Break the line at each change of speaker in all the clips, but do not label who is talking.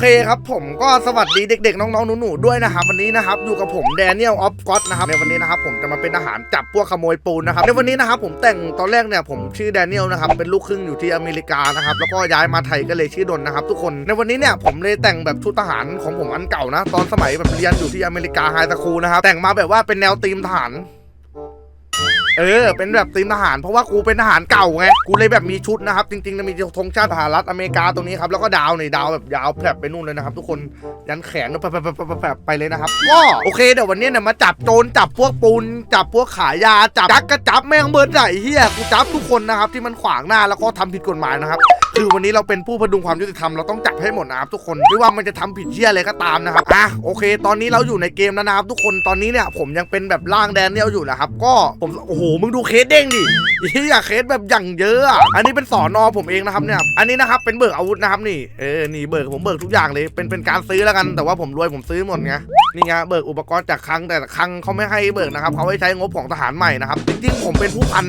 เคครับผมก็สวัสดีเด็กๆ น้องๆหนูๆด้วยนะครับวันนี้นะครับอยู่กับผมแดเนียลออฟก็อตนะครับในวันนี้นะครับผมจะมาเป็นอาหารจับพวกขโมยปูนนะครับในวันนี้นะครับผมแต่งตอนแรกเนี่ยผมชื่อแดเนียลนะครับเป็นลูกครึ่งอยู่ที่อเมริกานะครับแล้วก็ย้ายมาไทยก็เลยชื่อดนนะครับทุกคนในวันนี้เนี่ยผมเลยแต่งแบบชุดทหารของผมอันเก่านะ ตอนสมัยแบบเรียนอยู่ที่อเมริกาไฮสคูลนะครับแต่งมาแบบว่าเป็นแนวธีมทหาร เออ เป็นแบบทีมทหารเพราะว่ากูเป็นทหารเก่าไง กูเลยแบบมีชุดนะครับ จริงๆจะมีธงชาติสหรัฐอเมริกาตรงนี้ครับ แล้วก็ดาวในดาวแบบยาวแผลบไปนู่นเลยนะครับทุกคนยันแขนแผลบแผไปเลยนะครับ ก็โอเคเดี๋ยววันนี้เนี่ยมาจับโจรจับพวกปูน จับพวกขายยาจับจักกระจับแม่งเบิร์ดใหญ่เฮียกูจับทุกคนนะครับที่มันขวางหน้าแล้วก็ทำผิดกฎหมายนะครับคือวันนี้เราเป็นผู้พดุงความยุติธรรมเราต้องจับให้หมดนะครับทุกคนไม่ว่ามันจะทำผิดเชี่ยอะไรก็ตามนะครับอะโอเค ตอนนี้เราอยู่ในเกมแล้วนะครับทุกคนตอนนี้เนี่ยผมยังเป็นแบบร่างแดนเนียลอยู่นะครับก็ผมโอ้โหมึงดูเคสเด้งดิเฮียเคสแบบอย่างเยอะอะอันนี้เป็นสอนอผมเองนะครับเนี่ย อันนี้นะครับเป็นเบิกอาวุธนะครับนี่ เออ นี่เบิกผมเบิกทุกอย่างเลย เป็นเป็นการซื้อแล้วกัน แต่ว่าผมรวยผมซื้อหมดไง นี่ไงเบิกอุปกรณ์จากคลังแต่คลังเขาไม่ให้เบิกนะครับเขาให้ใช้งบของทหารใหม่นะครับ จริงๆผมเป็นผู้พัน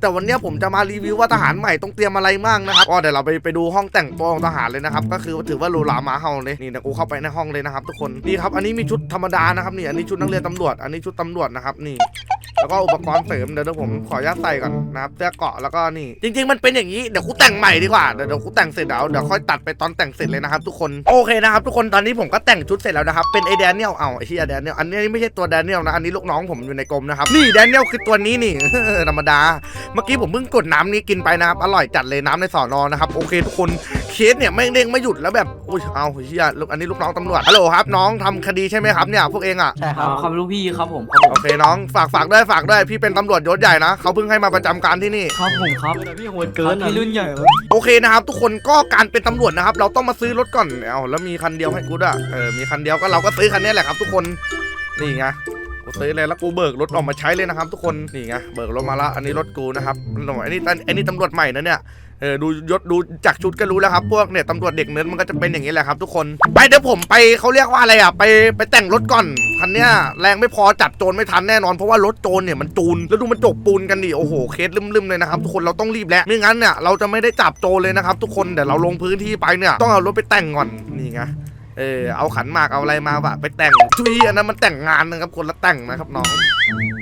แต่วันเนี้ยผมจะมารีวิวว่าทหารใหม่ต้องเตรียมอะไรมั่งนะครับก็เดี๋ยวเราไปไปดูห้องแต่งตัวของทหารเลยนะครับ ก็คือถือว่าโลลามาเฮาเลยนี่เดี๋ยวกูเข้าไปในห้องเลยนะครับ ทุกคนนี่ครับอันนี้มีชุดธรรมดานะครับนี่อันนี้ชุดนักเรียนตำรวจ อันนี้ชุดตำรวจนะครับนี่ แล้วก็อุปกรณ์เสริมเดี๋ยวเดี๋ยวผมขออนุญาตใส่ก่อนนะครับเสื้อเกราะแล้วก็นี่ จริง ๆ มันเป็นอย่างนี้เดี๋ยวกูแต่งใหม่ดีกว่าเดี๋ยวเดี๋ยวกูแต่งเสร็จแล้วเดี๋ยวค่อยตัดไปตอนแต่งเสร็จเลยนะครับทุกคนโอเคนะครับทุกคนตอนนี้ผมก็แต่งชุดเสร็จแล้วนะครับเป็นไอแดเนียลเอาไอที่แดเนียลอันนี้ไม่ใช่ตัวแดเนียลนะอันนี้ลูกน้องผมอยู่ในกรมนะครับนี่แดเนียลคือตัวนี้นี่ธรรมดา เมื่อกี้ผมเพิ่งกดน้ำนี้กินไปนะครับอร่อยจัดเลยน้ำในสอนอนะครับโอเคทุกคน เคสเนี่ยไม่งเด้งไม่หยุดแล้วแบบอุ้ยเอาเฮียลูกอันนี้ลูกน้องตำรวจฮัลโหลครับน้องทำคดีใช่ไหมครับเนี่ยพวกเองอะ
ใช่ครับ
ความรู้พี่ครับผมครับผม
โอเคน้องฝากฝากด้วยฝากด้วยพี่เป็นตำรวจยศใหญ่นะเขาเพิ่งให้มาประจำการที่นี่
ครับผมครับ
พี่โหดเกิน
พี่รุ่นใหญ่ครับ
โอเคนะครับ ทุกคนก็การเป็นตำรวจนะครับ เราต้องมาซื้อรถก่อนเอาแล้วมีคันเดียวให้กูด้วยเออมีคันเดียวก็เราก็ซื้อคันนี้แหละครับ ทุกคนนี่ไงกูซื้อเลยแล้วกูเบิกรถออกมาใช้เลยนะครับ ทุกคนนี่ไงเบิกรถมาละอันนี้รถกูนะครับอันนี้อันนี้ตำรวจใหม่นะเนี่ย เออดูยศดูจากชุดก็รู้แล้วครับพวกเนี่ยตำรวจเด็กเนิร์ดมันก็จะเป็นอย่างนี้แหละครับ ทุกคนไปเดี๋ยวผมไปเขาเรียกว่าอะไรอะไปไปแต่งรถก่อนคันเนี้ยแรงไม่พอจับโจรไม่ทันแน่นอนเพราะว่ารถโจรเนี่ยมันจูนแล้วดูมันจบปูนกันดิโอ้โหเคสลืมๆเลยนะครับทุกคนเราต้องรีบแล้วไม่งั้นเนี่ยเราจะไม่ได้จับโจรเลยนะครับทุกคนเดี๋ยวเราลงพื้นที่ไปเนี่ยต้องเอารถไปแต่งก่อนนี่ไง เออเอาขันหมากเอาอะไรมาว่ะไปแต่งทุยอันนั้นมันแต่งงานนะครับคนละแต่งนะครับน้อง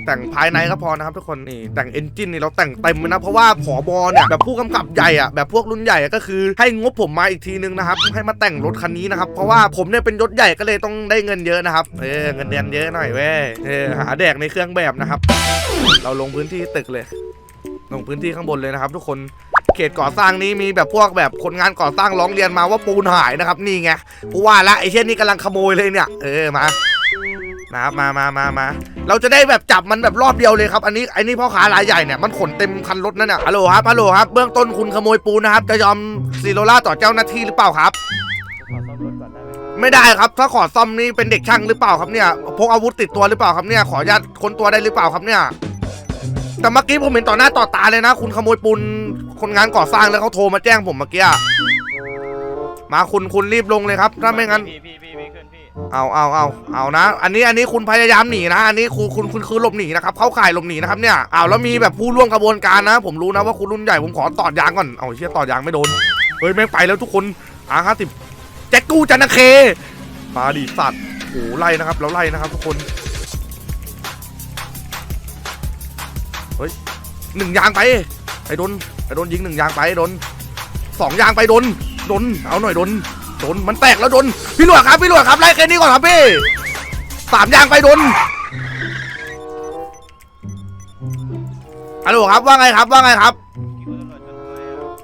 แต่งภายในก็พอนะครับทุกคนนี่แต่งเอนจินนี่เราแต่งเต็มเลยนะเพราะว่าผอบอเนี่ยแบบผู้กำกับใหญ่อะแบบพวกรุ่นใหญ่ก็คือให้งบผมมาอีกทีนึงนะครับให้มาแต่งรถคันนี้นะครับเพราะว่าผมเนี่ยเป็นยศใหญ่ก็เลยต้องได้เงินเยอะนะครับเออเงินเดือนเยอะหน่อยเว้ยเออหาแดกในเครื่องแบบนะครับ เราลงพื้นที่ตึกเลย ลงพื้นที่ข้างบนเลยนะครับ ทุกคน เขตก่อสร้างนี้มีแบบพวกแบบคนงานก่อสร้างร้องเรียนมาว่าปูนหายนะครับนี่ไงกูว่าละไอ้เช่นนี้กำลังขโมยเลยเนี่ย เออมานะครับมามามามาเราจะได้แบบจับมันแบบรอบเดียวเลยครับ อันนี้อันนี้พ่อค้ารายใหญ่เนี่ยมันขนเต็มคันรถนั่นน่ะฮัลโหลครับฮัลโหลครับเบื้องต้นคุณขโมยปูนนะครับ จะยอมซีโรล่าต่อเจ้าหน้าที่หรือเปล่าครับ ไม่ได้ครับ ถ้าขอซ่อมนี่เป็นเด็กช่างหรือเปล่าครับเนี่ยพกอาวุธติดตัวหรือเปล่าครับเนี่ยขออนุญาตค้นตัวได้หรือเปล่าครับเนี่ย แต่เมื่อกี้ผมเห็นต่อหน้าต่อตาเลยนะ คุณขโมยปูนคนงานก่อสร้างแล้วเขาโทรมาแจ้งผมเมื่อกี้อะมาคุณคุณรีบลงเลยครับถ้าไม่งั้น
พี่พี่พี่พี่ขึ้นพี่
เอาเอาเอาเอานะ อันนี้อันนี้คุณพยายามหนีนะ อันนี้คุณคุณคุณคือหลบหนีนะครับ เข้าข่ายหลบหนีนะครับเนี่ยเอาแล้วมีแบบผู้ร่วมกระบวนการนะ ผมรู้นะว่าคุณรุ่นใหญ่ผมขอตอดยางก่อน เอาเชี่ยตอดยางไม่โดน เฮ้ยไม่งไปแล้วทุกคนอาห้าสิบแจ็คกู้จันทเค มาดิสัตว์โอ้โหไล่นะครับ แล้วไล่นะครับทุกคน หนึ่งยางไปไอ้โดนไอ้โดนยิงหนึ่งยางไปไอ้โดนสองยางไปโดนโดนเอาหน่อยโดนโดนมันแตกแล้วโดนพี่หลวดครับพี่หลวดครับไล่แค่นี้ก่อนครับพี่สามยางไปโดนฮัลโหลครับว่าไงครับว่าไงครับ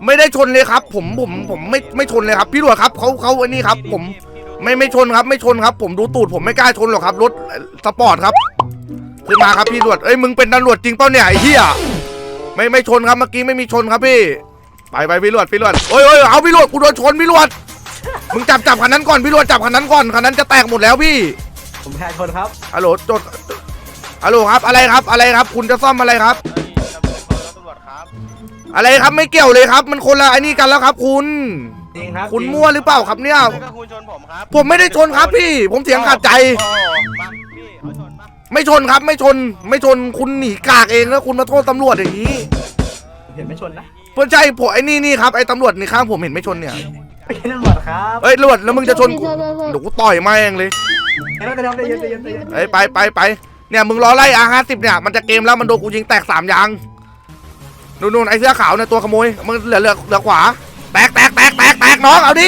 ไม่
ได้ชนเลยครับ ผมผมผมไม่ไม่ชนเลยครับ พี่หลวดครับเขาเขาอันนี้ครับ ผมไม่ไม่ชนครับ ไม่ชนครับ ผมดูตูดผมไม่กล้าชนหรอกครับรถสปอร์ตครับขึ้นมาครับพี่หลวดเอ้ยมึงเป็นตำรวจจริงเปล่าเนี่ยไอ้เหี้ย ไม่ไม่ชนครับเมื่อกี้ไม่มีชนครับพี่ ไปไปพี่หลวดพี่หลวดโอ้ยโอ้ยเอาพี่หลวดกูโดนชนพี่หลวดมึงจับจับคันนั้นก่อนพี่หลวดจับคันนั้นก่อนคันนั้นจะแตกหมดแล้วพี่
ผมแพ้ชนครับ
ฮัลโหลจดฮัลโหลครับอะไรครับอะไรครับ คุณจะซ่อมอะไรครับ
เฮ้ยตำรวจขอรถตำรวจครับ
อะไรครับไม่เกี่ยวเลยครับ มันคนละไอ้นี่กันแล้วครับ คุณ
จริงครับ
คุณมั่วหรือเปล่าครับเนี่ย
นั่นก็คุณชนผมครับ
ผมไม่ได้ชนครับพี่ ผมเสียงขาดใจ
โอ้โหมาพี่เขาชนมา
ไม่ชนครับไม่ชนไม่ชนคุณหนีกากเองแล้วคุณมาโทษตำรวจอย่างนี้
เห็นไม่ชนนะ
เพื่อนใจผมไอ้นี่นี่ครับไอ้ตำรวจในข้างผมเห็นไม่ชนเนี่ย
ไม่ใช่ตำรวจครับ
เอ้ยตำรวจแล้วมึงจะชนกู
โทษโทษโทษ
เดี๋ยวกูต่อยแม่งเลย
เดี๋ยวเราจะทำได้เย็นใจเย็นใจเย็น
เอ้ยไปไปไปเนี่ยมึงรอไล่อาห้าสิบเนี่ยมันจะเกมแล้วมันโดนกูยิงแตกสามยางนู่นนู่นไอ้เสื้อขาวเนี่ยตัวขโมยมึงเหลือเหลือเหลือขวาแตกแตกแตกแตกแตกน้องเอาดิ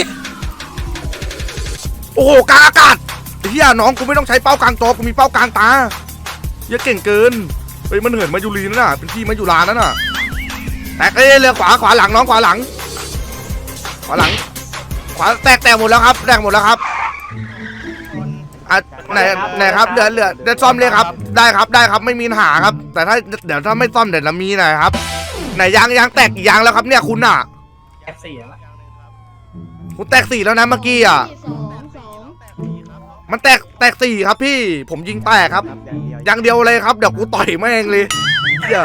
โอ้โหกลางอากาศไอ้ เฮียน้องกูไม่ต้องใช้เป้ากลางจอกูมีเป้ากลางตาเหี้ยเก่งเกินเฮ้ยมันเหินมายูรีนั่นน่ะเป็นที่มายูรานั่นน่ะแตกเอ้ยเหลือขวาขวาหลังน้องขวาหลัง ขวาหลัง ขวาแตกแตกหมดแล้วครับแตกหมดแล้วครับอะไหนไหนครับเหลือเหลือเดี๋ยวซ่อมเลยครับ ได้ครับได้ครับไม่มีปัญหาครับ แต่ถ้าเดี๋ยวถ้าไม่ซ่อมเดี๋ยวจะมีหน่อยครับ ไหนยางยางแตกกี่ยางแล้วครับเนี่ยคุณอะ
แอบสี่แล้ว
คุณแตกสี่แล้วนะเมื่อกี้อะ
สองสอง
มันแตกแตกสี่ครับพี่ ผมยิงแตกครับ
ครับอย่างเดียว
อย่างเดียวเลยครับ เดี๋ยวกูต่อยแม่งเลยเหี้ย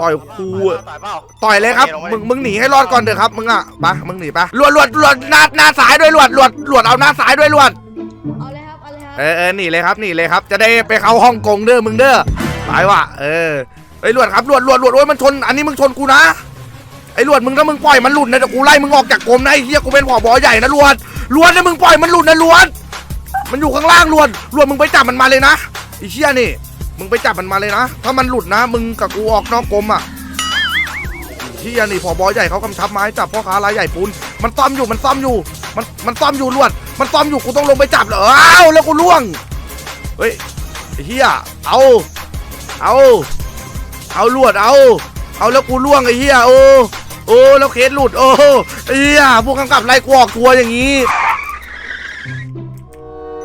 ต่อยครูอะ
ต่อยเปล่า
ต่อยเลยครับ
โอ
มึง
ล
มึงหนีให้รอดก่อนเถอะครับ มึงอะไปมึงหนีไปลวดลวดลวดหน้าหน้าซ้ายด้วยลวดลวดลวดเอาหน้าซ้ายด้วยลวด
เอาเลยครับ เอาเลยครับ
เออเออหนีเลยครับหนีเลยครับ จะได้ไปเข้าฮ่องกงเด้อมึงเด้อไปว่ะ เออไอ้ยลวดครับลวดลวดลวดโอ้ยมันชน อันนี้มึงชนกูนะ ไอ้ลวดมึงถ้ามึงปล่อยมันหลุดนะเดี๋ยวกูไล่มึงออกจากกรมนะไอ้เหี้ยกูเป็นผอบอใหญ่นะลวด ลวดนะมึงปล่อยมันหลุดนะลวดมันอยู่ข้างล่างลวดลวดมึงไปจับมันมาเลยนะไอ้เหี้ยนี่ มึงไปจับมันมาเลยนะ ถ้ามันหลุดนะ มึงกับกูออกนอกกรมอะไอ้เหี้ยนี่ผอบอใหญ่เขากำชับมาให้จับพ่อค้ารายใหญ่ปูนมันซ่อมอยู่มันซ่อมอยู่ มันมันซ่อมอยู่ลวดมันซ่อมอยู่กูต้องลงไปจับเหรออ้าวแล้วกูล่วงเฮ้ยไอ้เหี้ยเอาเอาเอาลวดเอา เอาแล้วกูล่วงไอ้เหี้ยโอ้ โอ้แล้วเคสหลุดโอ้ไอ้เหี้ยผู้กำกับไล่กูอกทัวอย่างนี้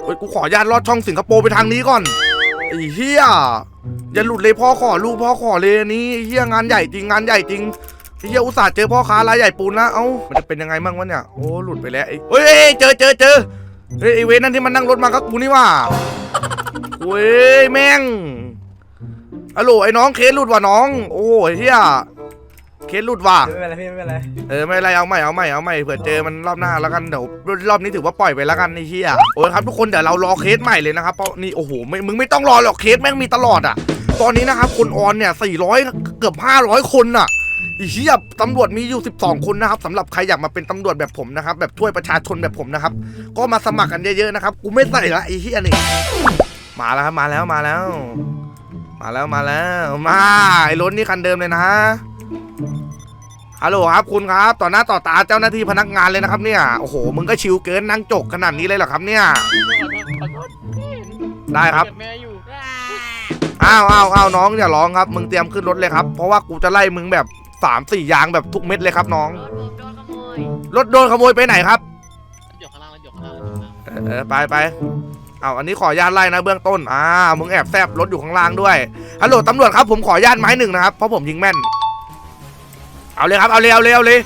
เฮ้ยกูขอญาตลอดช่องสิงคโปร์ไปทางนี้ก่อนไอ้เหี้ยอย่าหลุดเลยพ่อขอลูกพ่อขอเลยนี้เหี้ยงานใหญ่จริงงานใหญ่จริงเหี้ยอุตส่าห์เจอพ่อค้ารายใหญ่ปูนนะเอ้ามันจะเป็นยังไงบ้างวะเนี่ยโอ้หลุดไปแล้วไอ้เฮ้ยเจอเจอเจอเฮ้ยไอ้เวนั่นที่มันนั่งรถมาก็กูนี่ว่าเว้ยแม่งฮัลโหลไอ้น้องเคสหลุดว่ะน้อง โอ้ยเฮีย เคสหลุดว่ะ
ไม่เป็นไรพี่ไม่เป็นไร
เออไม่เป็นไรเอาใหม่เอาใหม่เอาใหม่เผื่อเจอมันรอบหน้าแล้วกันเดี๋ยวรอบนี้ถือว่าปล่อยไปแล้วกันไอ้เฮียโอ้ยครับทุกคนเดี๋ยวเรารอเคสใหม่เลยนะครับเพราะนี่โอ้โหไม่มึงไม่ต้องรอหรอกเคสแม่งมีตลอดอะ ตอนนี้นะครับคนออนเนี่ย400 เกือบ 500 คนน่ะไอ้เฮียตำรวจมีอยู่ 12 คนนะครับสำหรับใครอยากมาเป็นตำรวจแบบผมนะครับแบบช่วยประชาชนแบบผมนะครับก็มาสมัครกันเยอะๆนะครับกูไม่ใส่ละไอ้เฮียนี่มาแล้วครับมาแล้วมาแล้ว มาแล้วมาแล้วมาไอ้รถนี่คันเดิมเลยนะ ฮัลโหลครับคุณครับ ต่อหน้าต่อตาเจ้าหน้าที่พนักงานเลยนะครับเนี่ย โอ้โห มึงก็ชิวเกินนั่งจกขนาดนี้เลยเหรอครับเนี่ยได้ครับ
แม่อยู่
อ้าวอ้าวอ้าวน้องอย่าร้องครับ มึงเตรียมขึ้นรถเลยครับ เพราะว่ากูจะไล่มึงแบบสามสี่ยางแบบทุกเม็ดเลยครับน้อง
รถผมโดนขโมย
รถโดนขโมยไปไหนครับ
หยกข้างล่างหยกข้างล่าง
เออเออไปไปเอาอันนี้ขออนุญาตไล่นะเบื้องต้น อ่า มึงแอบแซบรถอยู่ข้างล่างด้วย ฮัลโหลตำรวจครับผมขออนุญาตไม้หนึ่งนะครับ เพราะผมยิงแม่น เอาเลยครับเอาเลยเอาเลยเอาเลย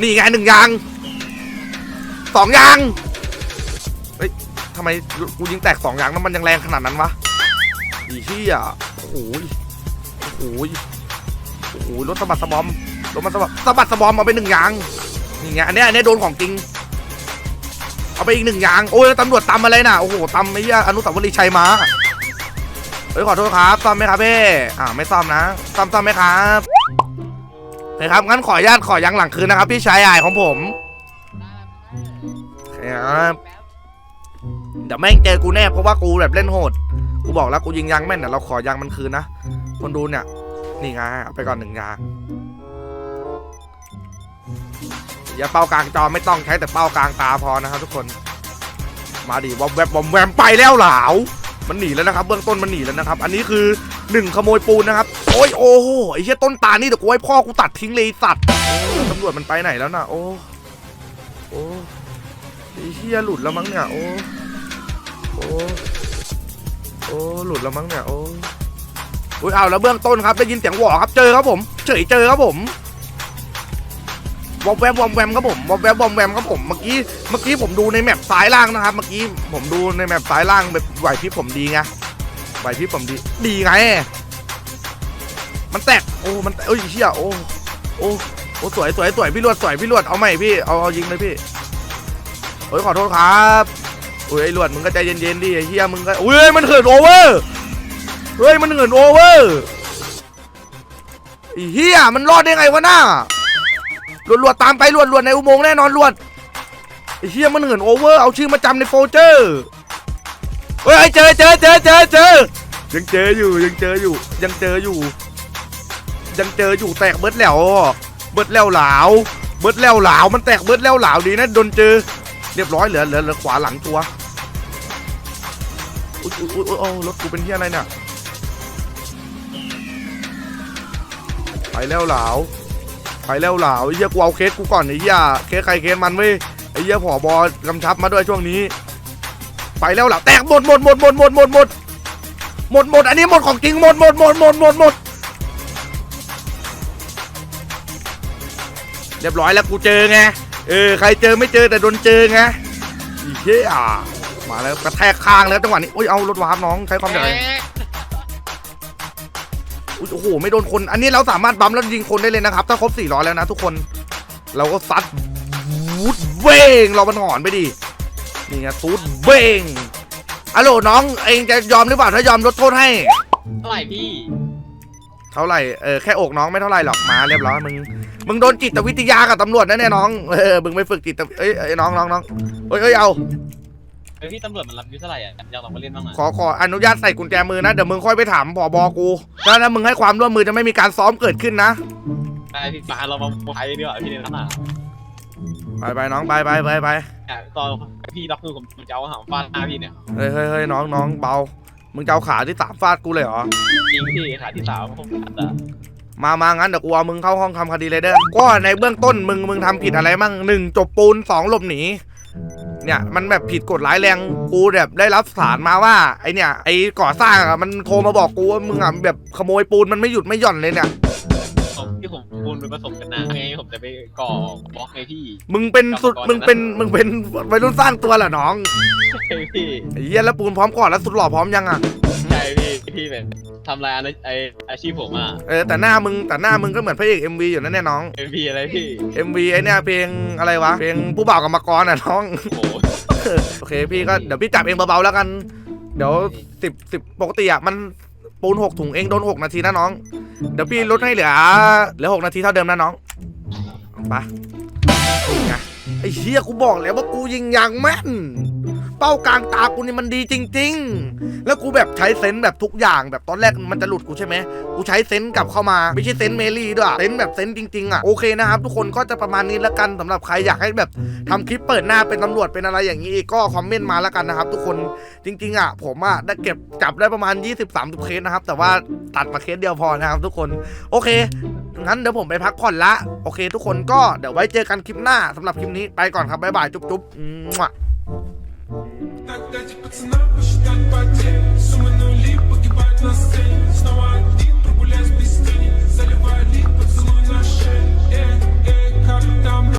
นี่ไงหนึ่งยางสองยางเฮ้ยทำไมกูยิงแตกสองยางแล้วมันยังแรงขนาดนั้นวะอีเหี้ยโอ้โหยโอ้โหยโอ้โหรถสะบัดสะบอมรถมันสะบัดสะบัดสะบอมเอาไปหนึ่งยางนี่ไงอันนี้อันนี้โดนของจริงเอาไปอีกหนึ่งอย่างโอ้ยตำรวจตำอะไรน่ะโอ้โหตำไอ้เหี้ยอนุสาวรีย์ชัยมาเฮ้ยขอโทษครับซ่อมไหมครับพี่อ่าไม่ซ่อมนะซ่อมซ่อมไหมครับ เคครับงั้นขออนุญาตขอยังหลังคืนนะครับพี่ชายใหญ่ของผมเคครับเดี๋ยวแม่งเจอกูแน่เพราะว่ากูแบบเล่นโหด กูบอกแล้วกูยิงยางแม่นแต่เราขอยางมันคืนนะ คนดูเนี่ย นี่ไงเอาไปก่อนหนึ่งยางอย่าเป้ากลางจอไม่ต้องใช้แต่เป้ากลางตาพอนะครับทุกคน มาดิวอมแวบวอมแวมไปแล้วเหลา มันหนีแล้วนะครับ เบื้องต้นมันหนีแล้วนะครับ อันนี้คือหนึ่งขโมยปูนนะครับโอ้ยโอ้โหไอ้เหี้ยต้นตาลนี่เดี๋ยวกูให้พ่อกูตัดทิ้งเลยสัตว์ตำรวจมันไปไหนแล้วน่ะโอ้โอ้ไอ้เหี้ยหลุดแล้วมั้งเนี่ยโอ้โอ้โอ้หลุดแล้วมั้งเนี่ยโอ้อุ้ยเอาแล้วเบื้องต้นครับได้ยินเสียงหวอครับเจอครับผม เฉยเจอครับผม วอมแวมวอมแวมครับผมวอมแวมวอมแวมครับผมเมื่อกี้เมื่อกี้ผมดูในแมปซ้ายล่างนะครับ เมื่อกี้ผมดูในแมปซ้ายล่างแบบไหวพริบผมดีไงไหวพริบผมดี ดีไง มันแตกโอ้มันเอ้ยเชี่ยโอ้โอ้โอ้สวยสวยสวยพี่ลวดสวยพี่ลวดเอาใหม่พี่เอาเอายิงเลยพี่โอ้ยขอโทษครับโอ้ยไอ้ลวดมึงก็ใจเย็นๆดิไอ้เฮียมึงก็อุ้ยมันเหินโอเวอร์เฮ้ยมันเหินโอเวอร์ไอ้เฮียมันรอดได้ไงวะหน้า รวดรวดตามไปรวดรวดในอุโมงค์แน่นอนรวดไอ้เชี่ยมันเหินโอเวอร์เอาชื่อมาจำในโฟลเจอร์เฮ้ยเจอเจอเจอเจอเจอยังเจออยู่ยังเจออยู่ ยังเจออยู่ ยังเจออยู่แตกเบิร์ดแล้วเบิร์ดแล้วหลาวเบิร์ดแล้วหลาวมันแตกเบิร์ดแล้วหลาวดีนะโดนเจอ เรียบร้อยเหลือเหลือเหลือขวาหลังตัวอุ้ยอุ้ยอุ้ยอุ้ยโอ้รถกูเป็นที่อะไรเนี่ยไปแล้วหลาว ไปแล้วหล่าวไอ้เหี้ยกูเอาเคสกูก่อนไอ้เหี้ยเคสใครเคสมันเว้ยไอ้เหี้ยผอบอกำชับมาด้วยช่วงนี้ ไปแล้วหล่าวแตกหมดหมดหมดหมดหมดหมดหมดหมดหมดอันนี้หมดของจริงหมดหมดหมดหมดหมดหมดเรียบร้อยแล้วกูเจอไงเออใครเจอไม่เจอแต่โดนเจอไงอีเหี้ยมาแล้วกระแทกข้างแล้วจังหวะนี้โอ้ยเอารถวาร์ปน้องใช้ความใหญ่ โอ้โหไม่โดนคนอันนี้เราสามารถบัมแล้วยิงคนได้เลยนะครับ ถ้าครบ400แล้วนะทุกคน เราก็ซัดวูดเว้งเรามันหอนไปดินี่ไงซูดเว้งอะโหลน้องเองจะยอมหรือเปล่าถ้ายอมลดโทษให้
เท่าไหร่พี่
เท่าไหร่เออแค่อกน้องไม่เท่าไหร่หรอกมาเรียบร้อยมึงมึงโดนจิตวิทยากับตำรวจแน่ๆน้องเออมึงไปฝึกจิตเอ้ยเอ้ยน้องน้องน้องเอ้ยเอ้ยเอา
เฮ้ยพี่ตำรวจมันรับอยูเท่าไหร่อะอยากลองมาเล่นบ้างอะ
ขอขออนุญาตใส่กุญแจมือนะ เดี๋ยวมึงค่อยไปถามผอบอกูถ้าถ้ามึงให้ความร่วมมือจะไม่มีการซ้อมเกิดขึ้นนะ
ไปพี่มาเรามาใช้ดีกว่าพี่ในนั้นอะ
ไปไปน้องไปไปไปไป
เนี่ยตอนพี่ล็อกมือผมผมจะเอาหางฟาดหน้าพี่เนี่ย
เฮ้ยเฮ้ยเฮ้ยน้องน้องเบา มึงจะเอาขาที่สามฟาดกูเลยเหรอ
จริงพี่ขาที่สามผมขาดอะ
มามางั้นเดี๋ยวกูเอามึงเข้าห้องทำคดีเลยเด้อก็ในเบื้องต้นมึงมึงทำผิดอะไรมั่งหนึ่งจบปูนสองหลบหนี เนี่ยมันแบบผิดกฎร้ายแรงกูแบบได้รับสารมาว่าไอเนี่ยไอก่อสร้างอะมันโทรมาบอกกูว่ามึงอะแบบขโมยปูนมันไม่หยุดไม่หย่อนเลยเนี่ย
ผมที่ผมปูนไปผสมกันนะไงผมจะไปก่อบล็อกไงพี่
มึงเป็นสุดมึงเป็นมึงเป็นวัยรุ่นสร้างตัวเหรอน้อง
ใช่พี่
ไอ้เหี้ยแล้วปูนพร้อมก่อนแล้วสุดหล่อพร้อมยังอะ
ใช่พี่พี่เป็นทำลายอาไออาชีพผมอะ
เออแต่หน้ามึงแต่หน้ามึงก็เหมือนพระเอก MV อยู่นั่นแน่น้อง
เป็นพี่อะไรพี่
MV ไอเนี่ยเพลงอะไรวะเพลงผู้บ่าวกับมากรอะน้อง
โอ้โห
โอเคพี่ก็เดี๋ยวพี่จับเองเบาๆแล้วกัน เดี๋ยวสิบสิบปกติอะมันปูนหกถุงเองโดนหกนาทีนะน้อง เดี๋ยวพี่ลดให้เหลือเหลือหกนาทีเท่าเดิมนะน้องไปนี่ไงไอ้เชี่ยกูบอกแล้วว่ากูยิงยางแม่น เป้ากลางตากูนี่มันดีจริง ๆ แล้วกูแบบใช้เซนส์แบบทุกอย่างแบบตอนแรกมันจะหลุดกูใช่ไหมกูใช้เซนส์กลับเข้ามาไม่ใช่เซนส์เมลี่ด้วยเซนส์แบบเซนส์จริงๆอะโอเคนะครับทุกคนก็จะประมาณนี้แล้วกันสำหรับใครอยากให้แบบทำคลิปเปิดหน้าเป็นตำรวจเป็นอะไรอย่างนี้อีกก็คอมเมนต์มาแล้วกันนะครับทุกคนจริง ๆอะผมอะได้เก็บจับได้ประมาณ 20-30 เคสนะครับแต่ว่าตัดมาเคสเดียวพอนะครับทุกคนโอเคงั้นเดี๋ยวผมไปพักผ่อนละ โอเคทุกคนก็เดี๋ยวไว้เจอกันคลิปหน้าสำหรับคลิปนี้ไปก่อนครับ บ๊ายบาย จุ๊บๆมั่ว
Так дайте пацанам посчитать потери Суммы нули погибать на сцене. Снова один прогуляюсь без тени. Заливая лик поцелуй на шее. Эй, эй, как там?